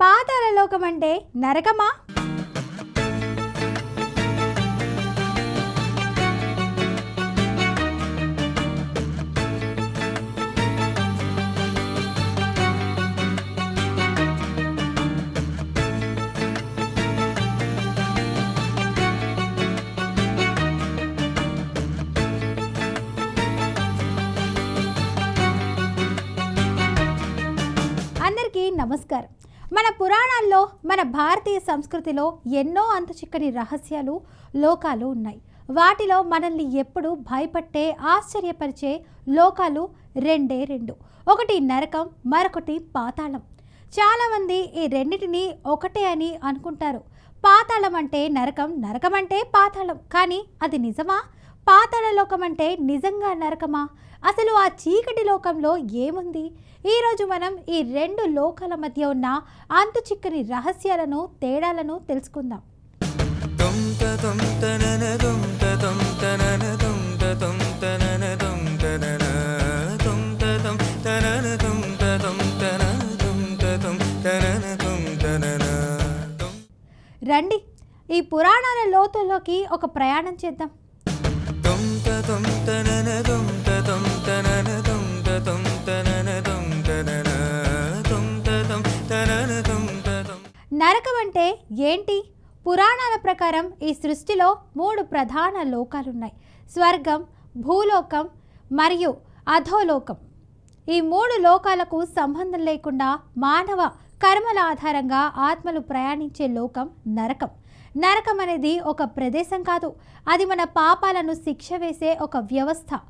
పాతాల లోకం అంటే నరకమా? మన పురాణాల్లో మన భారతీయ సంస్కృతిలో ఎన్నో అంతుచిక్కని రహస్యాలు లోకాలు ఉన్నాయి. వాటిలో మనల్ని ఎప్పుడు భయపట్టే ఆశ్చర్యపరిచే లోకాలు రెండే రెండు. ఒకటి నరకం మరొకటి పాతాళం. చాలామంది ఈ రెండింటిని ఒకటే అని అనుకుంటారు. పాతాళం అంటే నరకం నరకం అంటే పాతాళం. కానీ అది నిజమా? పాతాళ లోకం అంటే నిజంగా నరకమా? అసలు ఆ చీకటి లోకంలో ఏముంది? ఈరోజు మనం ఈ రెండు లోకాల మధ్య ఉన్న అంతు చిక్కని రహస్యాలను తేడాలను తెలుసుకుందాం. రండి ఈ పురాణాల లోతుల్లోకి ఒక ప్రయాణం చేద్దాం. నరకం అంటే ఏంటి? పురాణాల ప్రకారం ఈ సృష్టిలో మూడు ప్రధాన లోకాలున్నాయి. స్వర్గం భూలోకం మరియు అధోలోకం. ఈ మూడు లోకాలకు సంబంధం లేకుండా మానవ కర్మల ఆధారంగా ఆత్మలు ప్రయాణించే లోకం నరకం. నరకం అనేది ఒక ప్రదేశం కాదు. అది మన పాపాలను శిక్ష వేసే ఒక వ్యవస్థ.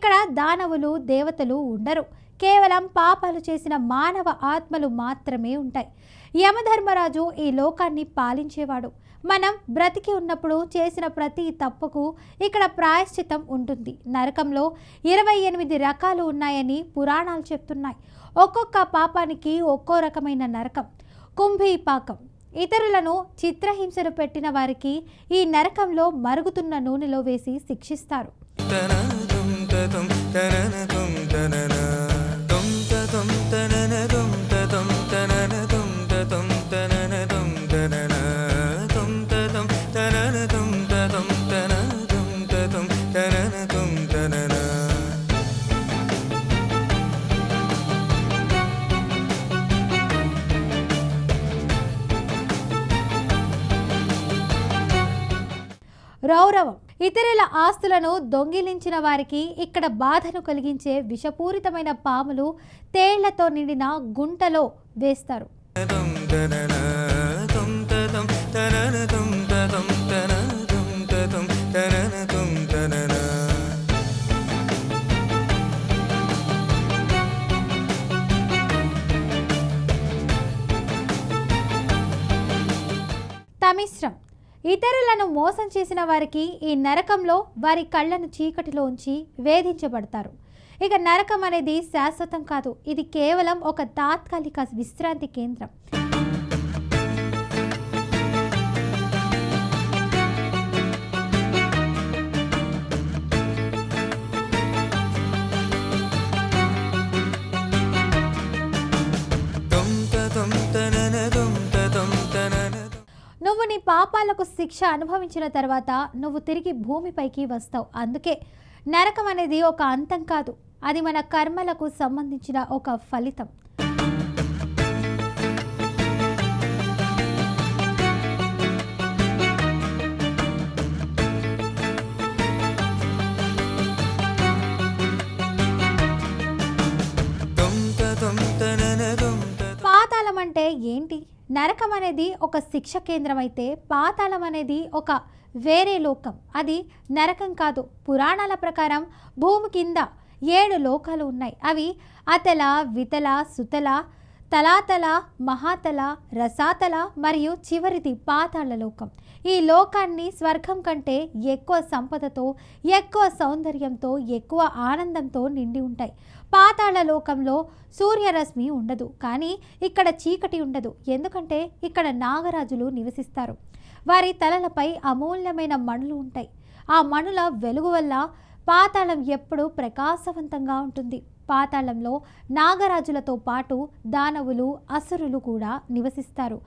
ఇక్కడ దానవులు దేవతలు ఉండరు. కేవలం పాపాలు చేసిన మానవ ఆత్మలు మాత్రమే ఉంటాయి. యమధర్మరాజు ఈ లోకాన్ని పాలించేవాడు. మనం బ్రతికి ఉన్నప్పుడు చేసిన ప్రతి తప్పుకు ఇక్కడ ప్రాయశ్చితం ఉంటుంది. నరకంలో ఇరవై ఎనిమిది రకాలు ఉన్నాయని పురాణాలు చెప్తున్నాయి. ఒక్కొక్క పాపానికి ఒక్కో రకమైన నరకం కుంభీపాకం ఇతరులను చిత్రహింసలు పెట్టిన వారికి ఈ నరకంలో మరుగుతున్న నూనెలో వేసి శిక్షిస్తారు. tum ta tum ta na na tum ta na na tum ta tum ta na na tum ta tum ta na na tum ta tum ta na na tum ta na na tum ta tum ta na na tum ta tum ta na tum ta tum ta na na tum ta na na రౌరవం ఇతరుల ఆస్తులను దొంగిలించిన వారికి ఇక్కడ బాధను కలిగించే విషపూరితమైన పాములు తేళ్ళతో నిండిన గుంటలో వేస్తారు. తమిశ్రం ఇతరులను మోసం చేసిన వారికి ఈ నరకంలో వారి కళ్ళను చీకటిలో ఉంచి వేధించబడతారు. ఇక నరకం అనేది శాశ్వతం కాదు. ఇది కేవలం ఒక తాత్కాలిక విశ్రాంతి కేంద్రం. పాపాలకు శిక్ష అనుభవించిన తర్వాత నువ్వు తిరిగి భూమిపైకి వస్తావు. అందుకే నరకం అనేది ఒక అంతం కాదు అది మన కర్మలకు సంబంధించిన ఒక ఫలితం. పాతాళం అంటే ఏంటి? నరకం అనేది ఒక శిక్ష కేంద్రం అయితే పాతాళం అనేది ఒక వేరే లోకం. అది నరకం కాదు. పురాణాల ప్రకారం భూమి కింద ఏడు లోకాలు ఉన్నాయి. అవి అతల వితల సుతల తలాతల మహాతల రసాతల మరియు చివరిది పాతాళ లోకం. ఈ లోకాన్ని స్వర్గం కంటే ఎక్కువ సంపదతో ఎక్కువ సౌందర్యంతో ఎక్కువ ఆనందంతో నిండి ఉంటాయి. పాతాళ లోకంలో సూర్యరశ్మి ఉండదు. కానీ ఇక్కడ చీకటి ఉండదు. ఎందుకంటే ఇక్కడ నాగరాజులు నివసిస్తారు. వారి తలలపై అమూల్యమైన మణులు ఉంటాయి. ఆ మణుల వెలుగు వల్ల పాతాళం ఎప్పుడూ ప్రకాశవంతంగా ఉంటుంది. పాతాళంలో నాగరాజులతో పాటు దానవులు అసురులు కూడా నివసిస్తారు.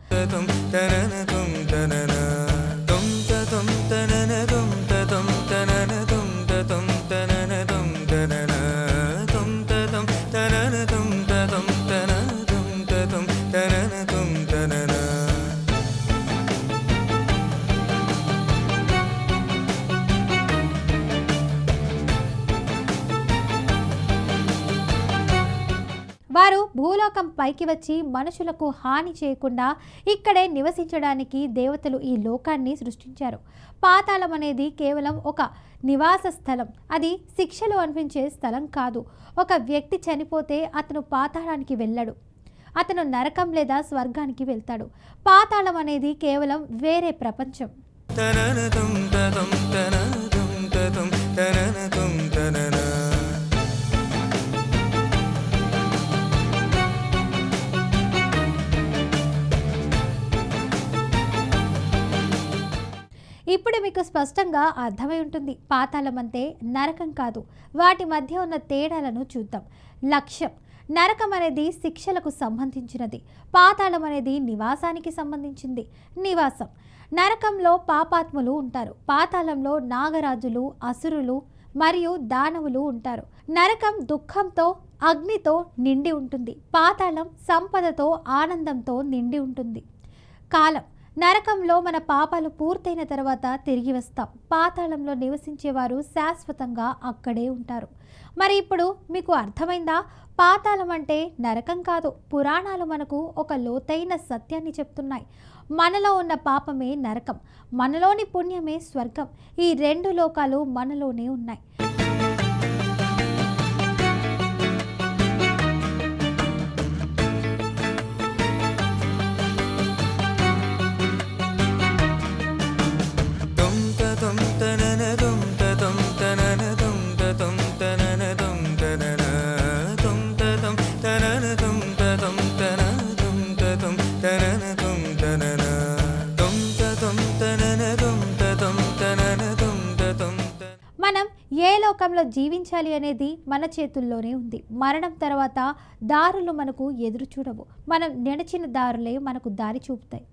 భూలోకం పైకి వచ్చి మనుషులకు హాని చేయకుండా ఇక్కడే నివసించడానికి దేవతలు ఈ లోకాన్ని సృష్టించారు. పాతాళం అనేది కేవలం ఒక నివాస స్థలం. అది శిక్షలు అనిపించే స్థలం కాదు. ఒక వ్యక్తి చనిపోతే అతను పాతాళానికి వెళ్ళడు. అతను నరకం లేదా స్వర్గానికి వెళ్తాడు. పాతాళం అనేది కేవలం వేరే ప్రపంచం. ఇప్పుడు మీకు స్పష్టంగా అర్థమై ఉంటుంది. పాతాళం అంటే నరకం కాదు. వాటి మధ్య ఉన్న తేడాలను చూద్దాం. లక్ష్యం. నరకం అనేది శిక్షలకు సంబంధించినది. పాతాళం అనేది నివాసానికి సంబంధించింది. నివాసం. నరకంలో పాపాత్ములు ఉంటారు. పాతాళంలో నాగరాజులు అసురులు మరియు దానవులు ఉంటారు. నరకం దుఃఖంతో అగ్నితో నిండి ఉంటుంది. పాతాళం సంపదతో ఆనందంతో నిండి ఉంటుంది. కాలం. నరకంలో మన పాపాలు పూర్తయిన తర్వాత తిరిగి వస్తాం. పాతాళంలో నివసించేవారు శాశ్వతంగా అక్కడే ఉంటారు. మరి ఇప్పుడు మీకు అర్థమైందా? పాతాళం అంటే నరకం కాదు. పురాణాలు మనకు ఒక లోతైన సత్యాన్ని చెప్తున్నాయి. మనలో ఉన్న పాపమే నరకం. మనలోని పుణ్యమే స్వర్గం. ఈ రెండు లోకాలు మనలోనే ఉన్నాయి. లోకంలో జీవించాలి అనేది మన చేతుల్లోనే ఉంది. మరణం తర్వాత దారులు మనకు ఎదురు చూడవు. మనం నడిచిన దారులే మనకు దారి చూపుతాయి.